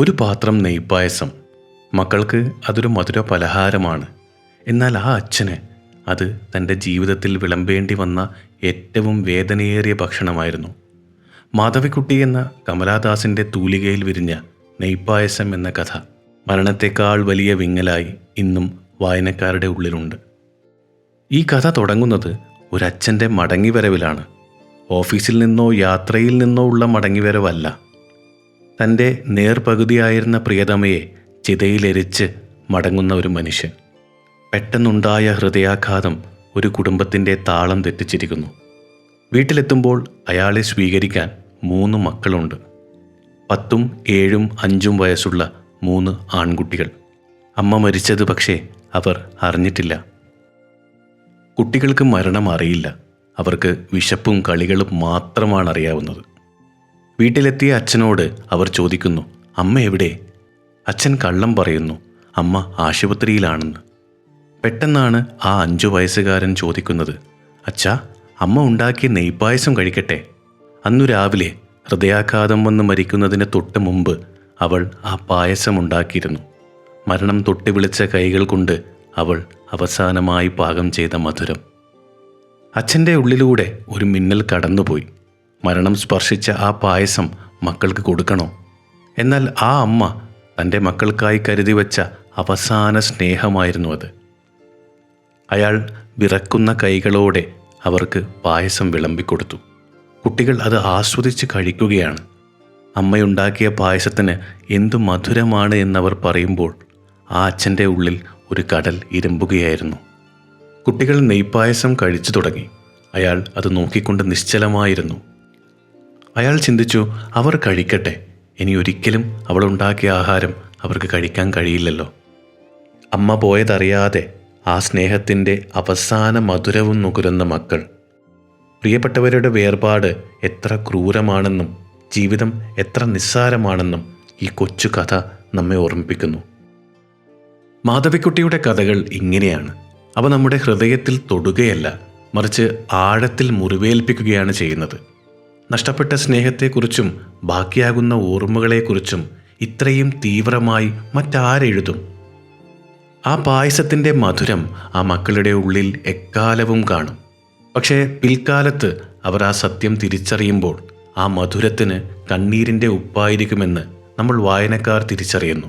ഒരു പാത്രം നെയ്പ്പായസം മക്കൾക്ക് അതൊരു മധുര പലഹാരമാണ്. എന്നാൽ ആ അച്ഛന് അത് തന്റെ ജീവിതത്തിൽ വിളമ്പേണ്ടി വന്ന ഏറ്റവും വേദനയേറിയ ഭക്ഷണമായിരുന്നു. മാധവിക്കുട്ടി എന്ന കമലാദാസിന്റെ തൂലികയിൽ വിരിഞ്ഞ നെയ്പ്പായസം എന്ന കഥ മരണത്തെക്കാൾ വലിയ വിങ്ങലായി ഇന്നും വായനക്കാരുടെ ഉള്ളിലുണ്ട്. ഈ കഥ തുടങ്ങുന്നത് ഒരച്ഛന്റെ മടങ്ങിവരവിലാണ്. ഓഫീസിൽ നിന്നോ യാത്രയിൽ നിന്നോ ഉള്ള മടങ്ങിവരവല്ല. തന്റെ നേർപകുതിയായിരുന്ന പ്രിയതമയെ ചിതയിലെരിച്ച് മടങ്ങുന്ന ഒരു മനുഷ്യൻ. പെട്ടെന്നുണ്ടായ ഹൃദയാഘാതം ഒരു കുടുംബത്തിന്റെ താളം തെറ്റിച്ചിരിക്കുന്നു. വീട്ടിലെത്തുമ്പോൾ അയാളെ സ്വീകരിക്കാൻ മൂന്ന് മക്കളുണ്ട്. പത്തും ഏഴും അഞ്ചും വയസ്സുള്ള മൂന്ന് ആൺകുട്ടികൾ. അമ്മ മരിച്ചത് പക്ഷേ അവർ അറിഞ്ഞിട്ടില്ല. കുട്ടികൾക്ക് മരണം അറിയില്ല. അവർക്ക് വിശപ്പും കളികളും മാത്രമാണ് അറിയാവുന്നത്. വീട്ടിലെത്തിയ അച്ഛനോട് അവർ ചോദിക്കുന്നു അമ്മ എവിടെ? അച്ഛൻ കള്ളം പറയുന്നു അമ്മ ആശുപത്രിയിലാണെന്ന്. പെട്ടെന്നാണ് ആ അഞ്ചു വയസ്സുകാരൻ ചോദിക്കുന്നത് അച്ഛാ അമ്മ ഉണ്ടാക്കിയ നെയ്പായസം കഴിക്കട്ടെ? അന്നു രാവിലെ ഹൃദയാഘാതം വന്ന് മരിക്കുന്നതിന് തൊട്ട് മുമ്പ് അവൾ ആ പായസം ഉണ്ടാക്കിയിരുന്നു. മരണം തൊട്ടി വിളിച്ച കൈകൾ കൊണ്ട് അവൾ അവസാനമായി പാകം ചെയ്ത മധുരം. അച്ഛന്റെ ഉള്ളിലൂടെ ഒരു മിന്നൽ കടന്നുപോയി. മരണം സ്പർശിച്ച ആ പായസം മക്കൾക്ക് കൊടുക്കണോ? എന്നാൽ ആ അമ്മ തന്റെ മക്കൾക്കായി കരുതി വച്ച അവസാന സ്നേഹമായിരുന്നു അത്. അയാൾ വിറക്കുന്ന കൈകളോടെ അവർക്ക് പായസം വിളമ്പിക്കൊടുത്തു. കുട്ടികൾ അത് ആസ്വദിച്ച് കഴിക്കുകയാണ്. അമ്മയുണ്ടാക്കിയ പായസത്തിന് എന്തു മധുരമാണ് എന്നവർ പറയുമ്പോൾ ആ അച്ഛന്റെ ഉള്ളിൽ ഒരു കടൽ ഇരമ്പുകയായിരുന്നു. കുട്ടികൾ നെയ്പ്പായസം കഴിച്ചു തുടങ്ങി. അയാൾ അത് നോക്കിക്കൊണ്ട് നിശ്ചലമായിരുന്നു. അയാൾ ചിന്തിച്ചു അവർ കഴിക്കട്ടെ. ഇനി ഒരിക്കലും അവൾ ഉണ്ടാക്കിയ ആഹാരം അവർക്ക് കഴിക്കാൻ കഴിയില്ലല്ലോ. അമ്മ പോയതറിയാതെ ആ സ്നേഹത്തിന്റെ അവസാന മധുരവും നുകരുന്ന മക്കൾ. പ്രിയപ്പെട്ടവരുടെ വേർപാട് എത്ര ക്രൂരമാണെന്നും ജീവിതം എത്ര നിസ്സാരമാണെന്നും ഈ കൊച്ചു കഥ നമ്മെ ഓർമ്മിപ്പിക്കുന്നു. മാധവിക്കുട്ടിയുടെ കഥകൾ ഇങ്ങനെയാണ്. അവ നമ്മുടെ ഹൃദയത്തിൽ തൊടുകയല്ല മറിച്ച് ആഴത്തിൽ മുറിവേൽപ്പിക്കുകയാണ് ചെയ്യുന്നത്. നഷ്ടപ്പെട്ട സ്നേഹത്തെക്കുറിച്ചും ബാക്കിയാകുന്ന ഓർമ്മകളെക്കുറിച്ചും ഇത്രയും തീവ്രമായി മറ്റാരെഴുതും? ആ പായസത്തിന്റെ മധുരം ആ മക്കളുടെ ഉള്ളിൽ എക്കാലവും കാണും. പക്ഷേ പിൽക്കാലത്ത് അവർ ആ സത്യം തിരിച്ചറിയുമ്പോൾ ആ മധുരത്തിന് കണ്ണീരിന്റെ ഉപ്പായിരിക്കുമെന്ന് നമ്മൾ വായനക്കാർ തിരിച്ചറിയുന്നു.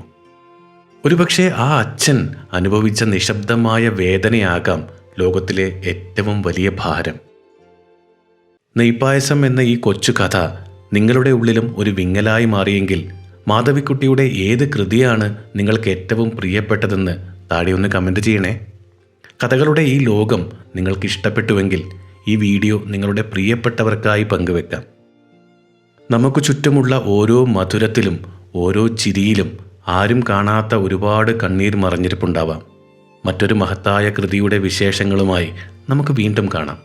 ഒരുപക്ഷെ ആ അച്ഛൻ അനുഭവിച്ച നിശബ്ദമായ വേദനയാകാം ലോകത്തിലെ ഏറ്റവും വലിയ ഭാരം. നെയ്പ്പായസം എന്ന ഈ കൊച്ചു കഥ നിങ്ങളുടെ ഉള്ളിലും ഒരു വിങ്ങലായി മാറിയെങ്കിൽ മാധവിക്കുട്ടിയുടെ ഏത് കൃതിയാണ് നിങ്ങൾക്ക് ഏറ്റവും പ്രിയപ്പെട്ടതെന്ന് താഴെ ഒന്ന് കമന്റ് ചെയ്യണേ. കഥകളുടെ ഈ ലോകം നിങ്ങൾക്ക് ഇഷ്ടപ്പെട്ടുവെങ്കിൽ ഈ വീഡിയോ നിങ്ങളുടെ പ്രിയപ്പെട്ടവർക്കായി പങ്കുവെക്കാം. നമുക്ക് ചുറ്റുമുള്ള ഓരോ മധുരത്തിലും ഓരോ ചിരിയിലും ആരും കാണാത്ത ഒരുപാട് കണ്ണീർ മറിഞ്ഞിരിപ്പുണ്ടാവാം. മറ്റൊരു മഹത്തായ കൃതിയുടെ വിശേഷങ്ങളുമായി നമുക്ക് വീണ്ടും കാണാം.